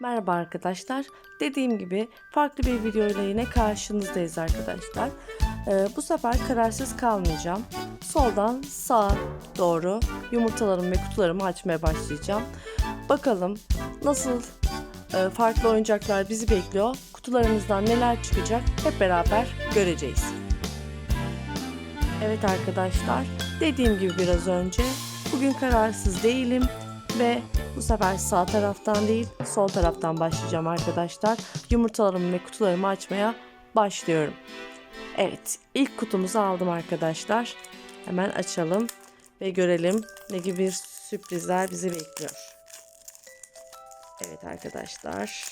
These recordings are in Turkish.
Merhaba arkadaşlar. Dediğim gibi farklı bir video ile yine karşınızdayız arkadaşlar. Ee, bu sefer kararsız kalmayacağım. Soldan sağa doğru yumurtalarımı ve kutularımı açmaya başlayacağım. Bakalım nasıl e, farklı oyuncaklar bizi bekliyor. Kutularımızdan neler çıkacak hep beraber göreceğiz. Evet arkadaşlar, dediğim gibi biraz önce bugün kararsız değilim ve bu sefer sağ taraftan değil sol taraftan başlayacağım arkadaşlar. Yumurtalarımı ve kutularımı açmaya başlıyorum. Evet, ilk kutumuzu aldım arkadaşlar. Hemen açalım ve görelim ne gibi sürprizler bizi bekliyor. Evet arkadaşlar.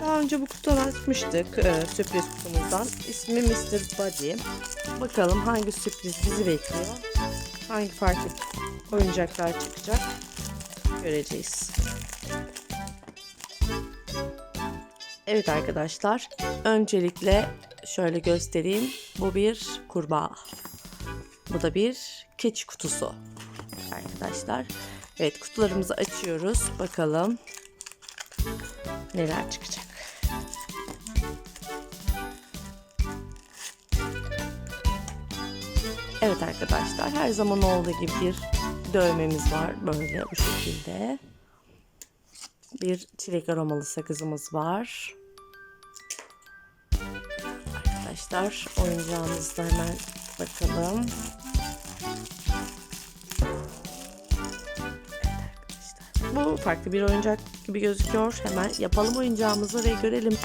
Daha önce bu kutuları açmıştık e, sürpriz kutumuzdan. İsmi Mr. Buddy. Bakalım hangi sürpriz bizi bekliyor. Hangi farklı oyuncaklar çıkacak göreceğiz. Evet arkadaşlar. Öncelikle şöyle göstereyim. Bu bir kurbağa. Bu da bir keçi kutusu. Arkadaşlar. Evet kutularımızı açıyoruz. Bakalım neler çıkacak. Evet arkadaşlar her zaman olduğu gibi bir dövmemiz var böyle bu şekilde. Bir çilek aromalı sakızımız var. Arkadaşlar oyuncağımızda hemen bakalım. Bu farklı bir oyuncak gibi gözüküyor. Hemen yapalım oyuncağımızı ve görelim.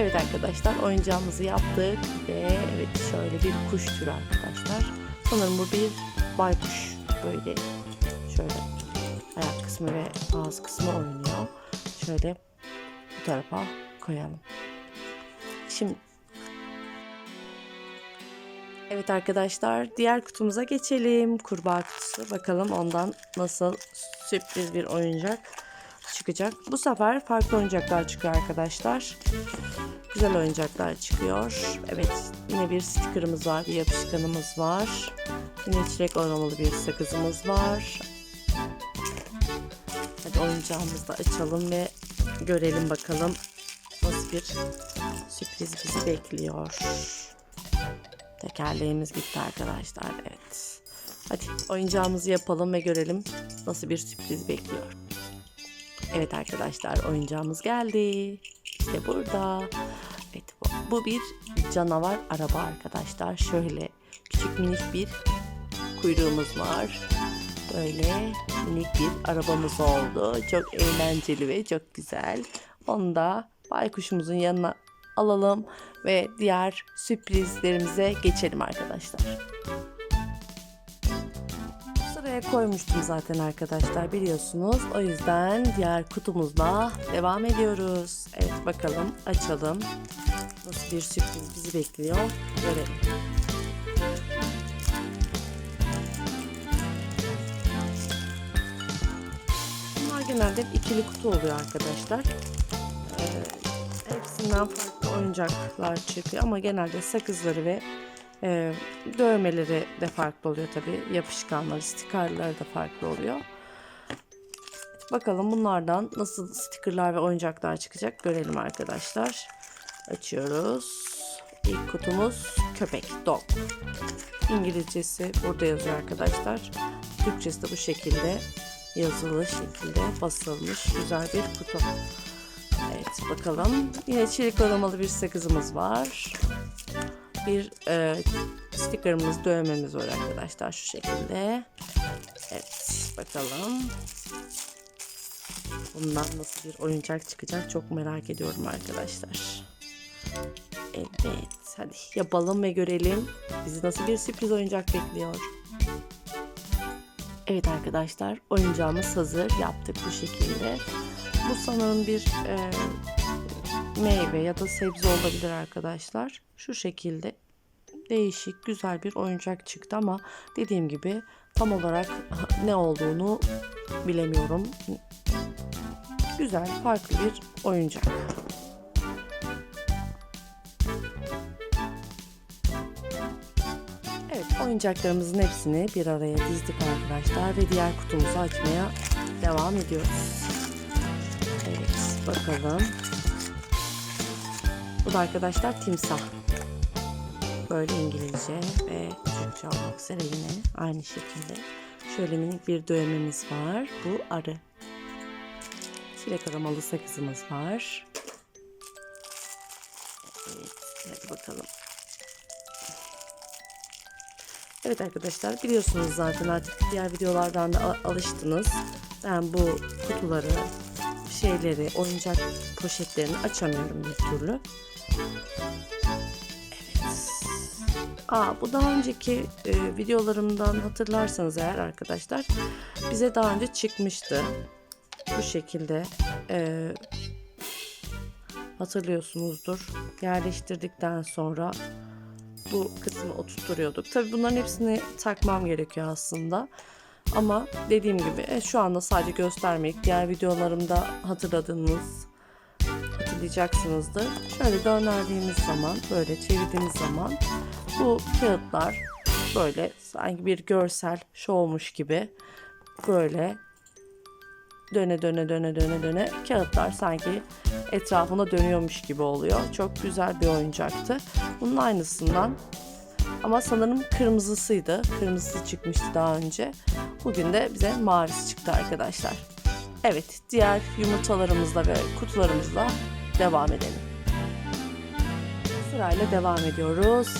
Evet arkadaşlar oyuncağımızı yaptık ve evet şöyle bir kuş türü arkadaşlar. Sanırım bu bir baykuş böyle şöyle ayak kısmı ve ağız kısmı oynuyor. Şöyle bu tarafa koyalım. Şimdi Evet arkadaşlar diğer kutumuza geçelim. Kurbağa kutusu. Bakalım ondan nasıl sürpriz bir oyuncak çıkacak. Bu sefer farklı oyuncaklar çıkıyor arkadaşlar. Güzel oyuncaklar çıkıyor. Evet yine bir stickerımız var. Bir yapışkanımız var. Yine çilek aromalı bir sakızımız var. Hadi oyuncağımızı da açalım ve görelim bakalım nasıl bir sürpriz bizi bekliyor. Tekerleğimiz gitti arkadaşlar. Evet. Hadi oyuncağımızı yapalım ve görelim nasıl bir sürpriz bekliyor. Evet arkadaşlar oyuncağımız geldi. İşte burada. Bu bir canavar araba arkadaşlar. Şöyle küçük minik bir kuyruğumuz var. Böyle minik bir arabamız oldu. Çok eğlenceli ve çok güzel. Onu da baykuşumuzun yanına alalım ve diğer sürprizlerimize geçelim arkadaşlar. Sıraya koymuştum zaten arkadaşlar biliyorsunuz. O yüzden diğer kutumuzla devam ediyoruz. Evet bakalım açalım. Nasıl bir sürpriz bizi bekliyor görelim. Bunlar genelde ikili kutu oluyor arkadaşlar. Ee, hepsinden farklı oyuncaklar çıkıyor ama genelde sakızları ve e, dövmeleri de farklı oluyor tabi yapışkanları stikerleri de farklı oluyor bakalım bunlardan nasıl stikerler ve oyuncaklar çıkacak görelim arkadaşlar açıyoruz ilk kutumuz köpek dog İngilizcesi burada yazıyor arkadaşlar Türkçesi de bu şekilde yazılı şekilde basılmış güzel bir kutu Evet bakalım. Yine çelik aromalı bir sakızımız var. Bir e, stickerımız, dövmemiz var arkadaşlar şu şekilde. Evet bakalım. Bundan nasıl bir oyuncak çıkacak çok merak ediyorum arkadaşlar. Evet hadi yapalım ve görelim. Bizi nasıl bir sürpriz oyuncak bekliyor. Evet arkadaşlar oyuncağımız hazır. Yaptık bu şekilde. Bu sanırım bir e, meyve ya da sebze olabilir arkadaşlar. Şu şekilde değişik güzel bir oyuncak çıktı ama dediğim gibi tam olarak ne olduğunu bilemiyorum. Güzel farklı bir oyuncak. Oyuncaklarımızın hepsini bir araya dizdik arkadaşlar ve diğer kutumuzu açmaya devam ediyoruz. Evet bakalım. Bu da arkadaşlar timsah. Böyle İngilizce ve Türkçe olmak üzere yine aynı şekilde. Şöyle minik bir dövmemiz var. Bu arı. Çilek aromalı sakızımız var. Evet, hadi bakalım. Evet arkadaşlar biliyorsunuz zaten artık diğer videolardan da alıştınız. Ben bu kutuları, şeyleri, oyuncak poşetlerini açamıyorum bir türlü. Aa, bu daha önceki e, videolarımdan hatırlarsanız eğer arkadaşlar bize daha önce çıkmıştı. Bu şekilde e, hatırlıyorsunuzdur. Yerleştirdikten sonra bu kısmı oturtturuyorduk. Tabii bunların hepsini takmam gerekiyor aslında. Ama dediğim gibi e, şu anda sadece göstermek, diğer videolarımda hatırladığınız hatırlayacaksınızdır. Şöyle dönerdiğimiz zaman, böyle çevirdiğimiz zaman bu kağıtlar böyle sanki bir görsel şovmuş gibi böyle döne döne döne döne döne kağıtlar sanki etrafına dönüyormuş gibi oluyor. Çok güzel bir oyuncaktı. Bunun aynısından ama sanırım kırmızısıydı. Kırmızısı çıkmıştı daha önce. Bugün de bize mavisi çıktı arkadaşlar. Evet, diğer yumurtalarımızla ve kutularımızla devam edelim. Sırayla devam ediyoruz.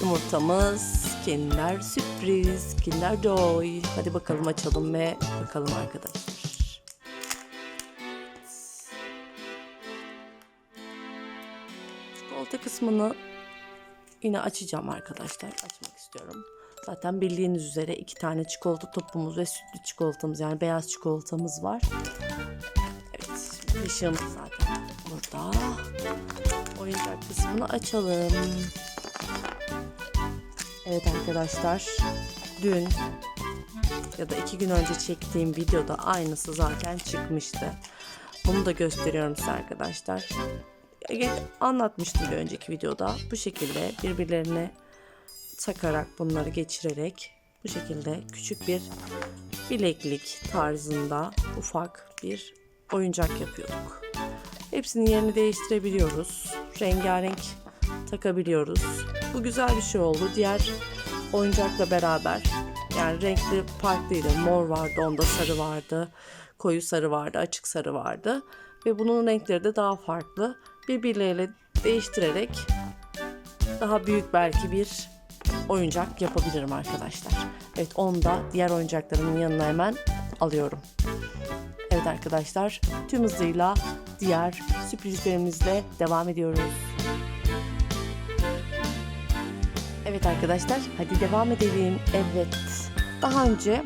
Yumurtamız Kinder sürpriz, Kinder Joy. Hadi bakalım açalım ve bakalım arkadaşlar. Çikolata kısmını yine açacağım arkadaşlar. Açmak istiyorum. Zaten bildiğiniz üzere iki tane çikolata topumuz ve sütlü çikolatamız yani beyaz çikolatamız var. Evet, kaşığımız zaten burada. Oyuncak kısmını açalım. Evet arkadaşlar, dün ya da iki gün önce çektiğim videoda aynısı zaten çıkmıştı. Bunu da gösteriyorum size arkadaşlar. Anlatmıştım bir önceki videoda. Bu şekilde birbirlerine takarak bunları geçirerek bu şekilde küçük bir bileklik tarzında ufak bir oyuncak yapıyorduk. Hepsinin yerini değiştirebiliyoruz. Rengarenk takabiliyoruz. Bu güzel bir şey oldu. Diğer oyuncakla beraber yani renkli farklıydı. Mor vardı, onda sarı vardı, koyu sarı vardı, açık sarı vardı ve bunun renkleri de daha farklı. Birbirleriyle değiştirerek daha büyük belki bir oyuncak yapabilirim arkadaşlar. Evet onu da diğer oyuncaklarımın yanına hemen alıyorum. Evet arkadaşlar tüm hızıyla diğer sürprizlerimizle devam ediyoruz. Evet arkadaşlar hadi devam edelim. Evet daha önce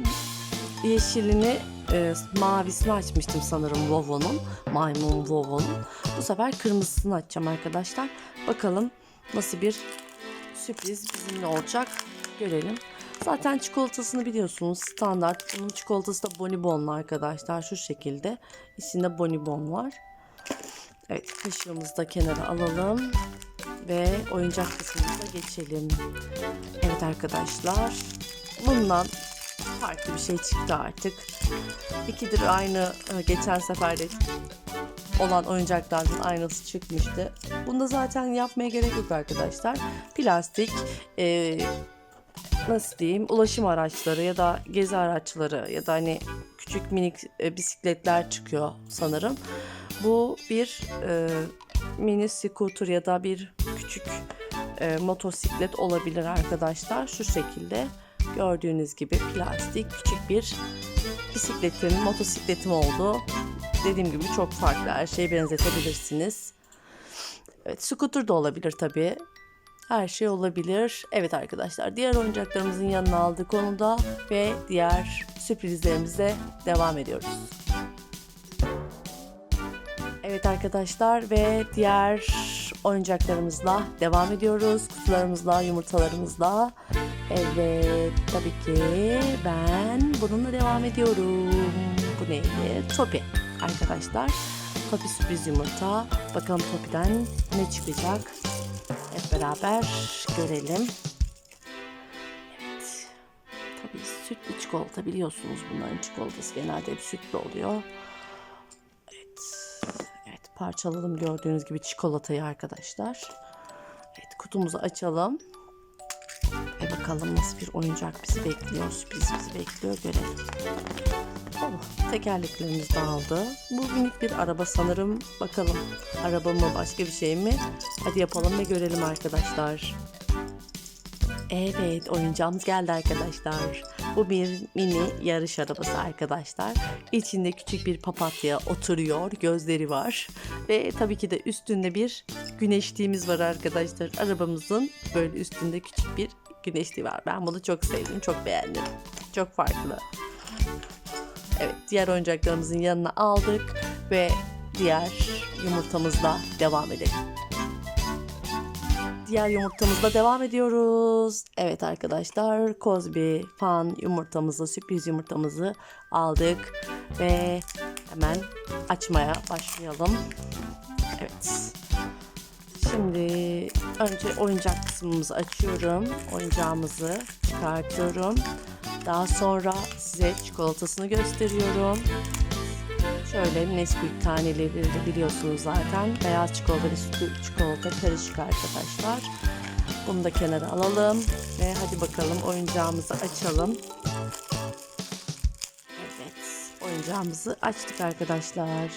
yeşilini e, mavisini açmıştım sanırım Vovo'nun. Maymun Vovo'nun. Bu sefer kırmızısını açacağım arkadaşlar. Bakalım nasıl bir sürpriz bizimle olacak görelim. Zaten çikolatasını biliyorsunuz standart. Bunun çikolatası da bonibonlu arkadaşlar şu şekilde. İçinde bonibon var. Evet kaşığımızı da kenara alalım. Ve oyuncak kısmımıza geçelim. Evet arkadaşlar. Bundan farklı bir şey çıktı artık. İkidir aynı e, geçen seferde olan oyuncaklardan aynısı çıkmıştı. Bunda zaten yapmaya gerek yok arkadaşlar. Plastik e, nasıl diyeyim ulaşım araçları ya da gezi araçları ya da hani küçük minik e, bisikletler çıkıyor sanırım. Bu bir e, mini scooter ya da bir küçük e, motosiklet olabilir arkadaşlar. Şu şekilde gördüğünüz gibi plastik küçük bir bisikletim, motosikletim oldu. Dediğim gibi çok farklı her şeye benzetebilirsiniz. Evet scooter da olabilir tabii. Her şey olabilir. Evet arkadaşlar diğer oyuncaklarımızın yanına aldık onu da ve diğer sürprizlerimize devam ediyoruz. Evet arkadaşlar ve diğer oyuncaklarımızla devam ediyoruz. Kutularımızla, yumurtalarımızla. Evet tabii ki ben bununla devam ediyorum. Bu neydi? Topi arkadaşlar. Topi sürpriz yumurta. Bakalım Topi'den ne çıkacak? Hep beraber görelim. Tabii sütlü çikolata biliyorsunuz bunların çikolatası genelde hep sütlü oluyor. Evet. Evet parçaladım gördüğünüz gibi çikolatayı arkadaşlar. Evet kutumuzu açalım. Ve bakalım nasıl bir oyuncak bizi bekliyor, sürpriz bizi bekliyor görelim. Oh, tekerleklerimiz dağıldı. Bu minik bir araba sanırım. Bakalım araba mı başka bir şey mi? Hadi yapalım ve görelim arkadaşlar. Evet oyuncağımız geldi arkadaşlar. Bu bir mini yarış arabası arkadaşlar. İçinde küçük bir papatya oturuyor. Gözleri var. Ve tabii ki de üstünde bir güneşliğimiz var arkadaşlar. Arabamızın böyle üstünde küçük bir güneşliği var. Ben bunu çok sevdim. Çok beğendim. Çok farklı. Evet diğer oyuncaklarımızın yanına aldık. Ve diğer yumurtamızla devam edelim. Diğer yumurtamızla devam ediyoruz. Evet arkadaşlar Kozbi fan yumurtamızı, sürpriz yumurtamızı aldık. Ve hemen açmaya başlayalım. Evet. Şimdi önce oyuncak kısmımızı açıyorum. Oyuncağımızı çıkartıyorum. Daha sonra size çikolatasını gösteriyorum. Şöyle Nesquik taneleri biliyorsunuz zaten. Beyaz çikolata ve sütlü çikolata karışık arkadaşlar. Bunu da kenara alalım. Ve hadi bakalım oyuncağımızı açalım. Evet oyuncağımızı açtık arkadaşlar.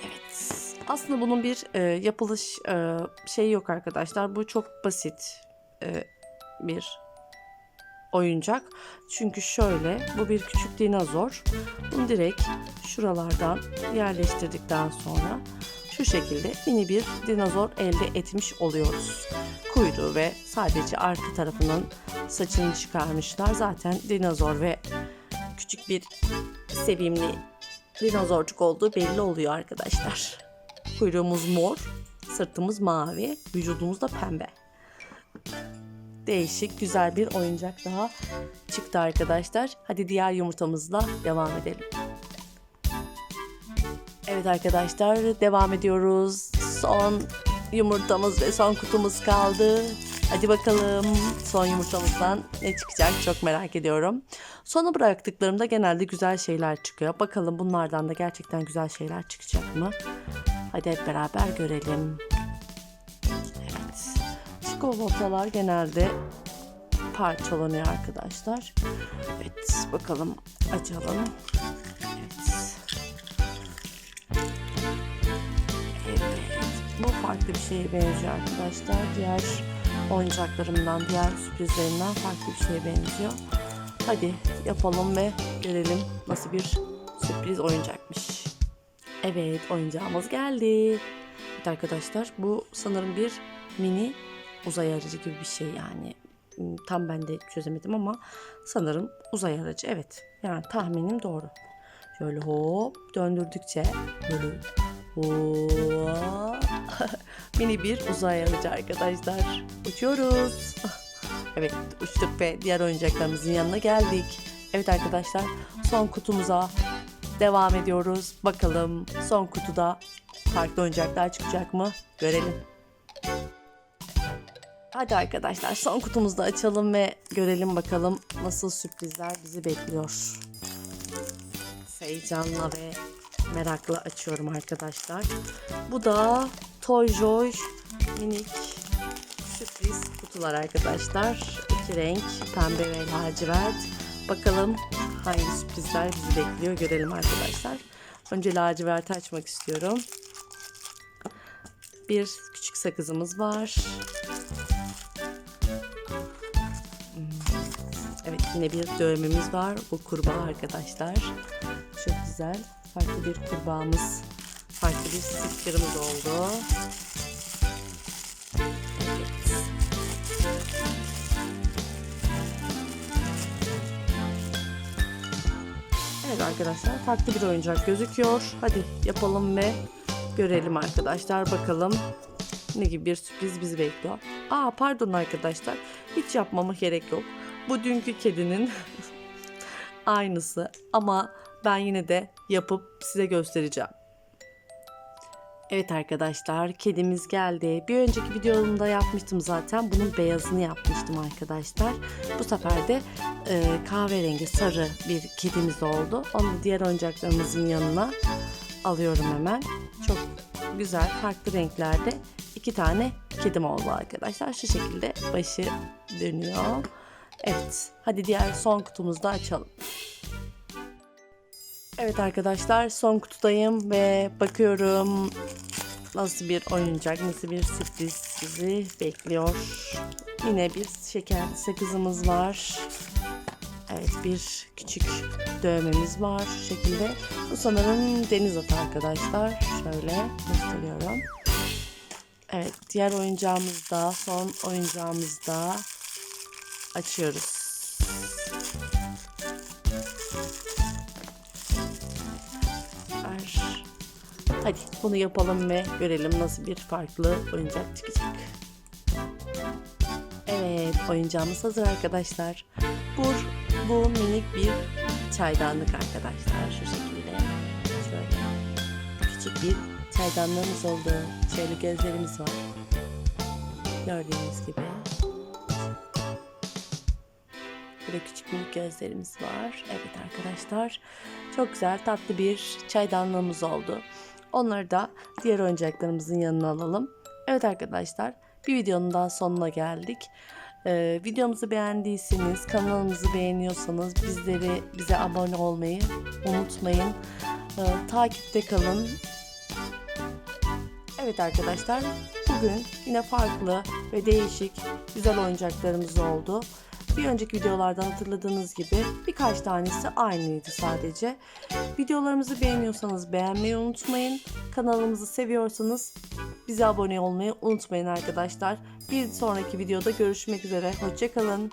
Evet aslında bunun bir e, yapılış e, şeyi yok arkadaşlar. Bu çok basit e, bir oyuncak. Çünkü şöyle bu bir küçük dinozor. Bunu direkt şuralardan yerleştirdikten sonra şu şekilde mini bir dinozor elde etmiş oluyoruz. Kuyruğu ve sadece arka tarafının saçını çıkarmışlar. Zaten dinozor ve küçük bir sevimli dinozorcuk olduğu belli oluyor arkadaşlar. Kuyruğumuz mor, sırtımız mavi, vücudumuz da pembe değişik güzel bir oyuncak daha çıktı arkadaşlar. Hadi diğer yumurtamızla devam edelim. Evet arkadaşlar devam ediyoruz. Son yumurtamız ve son kutumuz kaldı. Hadi bakalım son yumurtamızdan ne çıkacak çok merak ediyorum. Sona bıraktıklarımda genelde güzel şeyler çıkıyor. Bakalım bunlardan da gerçekten güzel şeyler çıkacak mı? Hadi hep beraber görelim. Çikolatalar genelde parçalanıyor arkadaşlar. Evet bakalım açalım. Evet. Evet. Bu farklı bir şeye benziyor arkadaşlar. Diğer oyuncaklarımdan, diğer sürprizlerimden farklı bir şeye benziyor. Hadi yapalım ve görelim nasıl bir sürpriz oyuncakmış. Evet oyuncağımız geldi. Evet arkadaşlar bu sanırım bir mini uzay aracı gibi bir şey yani. Hmm, Tam ben de çözemedim ama sanırım uzay aracı. Evet yani tahminim doğru. Şöyle hop döndürdükçe böyle mini bir uzay aracı arkadaşlar. Uçuyoruz. Evet uçtuk ve diğer oyuncaklarımızın yanına geldik. Evet arkadaşlar son kutumuza devam ediyoruz. Bakalım son kutuda farklı oyuncaklar çıkacak mı? Görelim. Hadi arkadaşlar son kutumuzu da açalım ve görelim bakalım nasıl sürprizler bizi bekliyor. Heyecanla ve merakla açıyorum arkadaşlar. Bu da Toy Joy minik sürpriz kutular arkadaşlar. İki renk pembe ve lacivert. Bakalım hangi sürprizler bizi bekliyor görelim arkadaşlar. Önce laciverti açmak istiyorum. Bir küçük sakızımız var. Yine bir dövmemiz var. Bu kurbağa arkadaşlar. Çok güzel. Farklı bir kurbağamız. Farklı bir stickerımız oldu. Evet. Arkadaşlar farklı bir oyuncak gözüküyor. Hadi yapalım ve görelim arkadaşlar. Bakalım ne gibi bir sürpriz bizi bekliyor. Aa pardon arkadaşlar. Hiç yapmama gerek yok. Bu dünkü kedinin aynısı ama ben yine de yapıp size göstereceğim. Evet arkadaşlar kedimiz geldi. Bir önceki videomda yapmıştım zaten. Bunun beyazını yapmıştım arkadaşlar. Bu sefer de e, kahverengi sarı bir kedimiz oldu. Onu da diğer oyuncaklarımızın yanına alıyorum hemen. Çok güzel farklı renklerde iki tane kedim oldu arkadaşlar. Şu şekilde başı dönüyor. Evet hadi diğer son kutumuzu da açalım. Evet arkadaşlar son kutudayım ve bakıyorum nasıl bir oyuncak, nasıl bir sürpriz sizi bekliyor. Yine bir şeker sakızımız var. Evet bir küçük dövmemiz var şu şekilde. Bu sanırım deniz atı arkadaşlar. Şöyle gösteriyorum. Evet diğer oyuncağımız da son oyuncağımız da açıyoruz. Ver. Hadi bunu yapalım ve görelim nasıl bir farklı oyuncak çıkacak. Evet oyuncağımız hazır arkadaşlar. Bu, bu minik bir çaydanlık arkadaşlar. Şu şekilde. Şöyle. Küçük bir çaydanlığımız oldu. Şöyle gözlerimiz var. Gördüğünüz gibi. Böyle küçük minik gözlerimiz var. Evet arkadaşlar. Çok güzel tatlı bir çaydanlığımız oldu. Onları da diğer oyuncaklarımızın yanına alalım. Evet arkadaşlar bir videonun daha sonuna geldik. Ee, videomuzu beğendiyseniz, kanalımızı beğeniyorsanız bizleri bize abone olmayı unutmayın. Ee, takipte kalın. Evet arkadaşlar bugün yine farklı ve değişik güzel oyuncaklarımız oldu. Bir önceki videolardan hatırladığınız gibi birkaç tanesi aynıydı sadece. Videolarımızı beğeniyorsanız beğenmeyi unutmayın. Kanalımızı seviyorsanız bize abone olmayı unutmayın arkadaşlar. Bir sonraki videoda görüşmek üzere. Hoşçakalın.